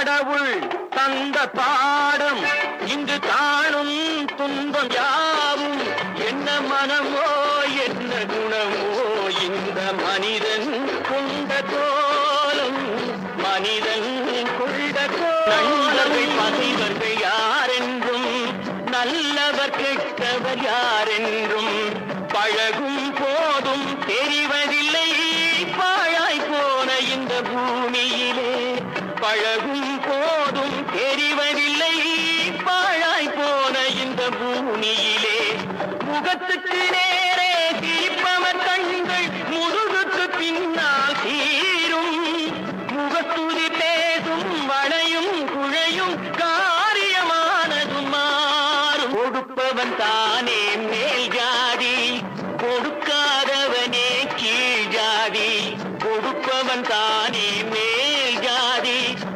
கடவுள் தந்த பாடம். இங்கு காணும் துன்பம் யாவும்? என்ன மனமோ என்ன குணமோ? இந்த மனிதன் கொண்ட கோலம் மனிதன் கொண்ட கோலங்கள் பகைவர்கள் யாரென்றும் நல்லவர் கெட்டவர் யாரென்றும் பழகும் போதும் தெரிவதில்லை. பாழாய் போன இந்த பூமியிலே பழகும் போதும் தெரிவதில்லை. பாழாய் போன இந்த பூமியிலே முகத்துக்கு நேரே தீப்பவர் கண்கள் முதுகுக்கு பின்னால் தீரும். முகத்துதி பேசும் வளையும் குழையும் காரியமானதும் மாறும். கொடுப்பவன் தானே மேல் ஜாதி. கொடுக்காதவனே கீழ் ஜாதி. கொடுப்பவன் தான்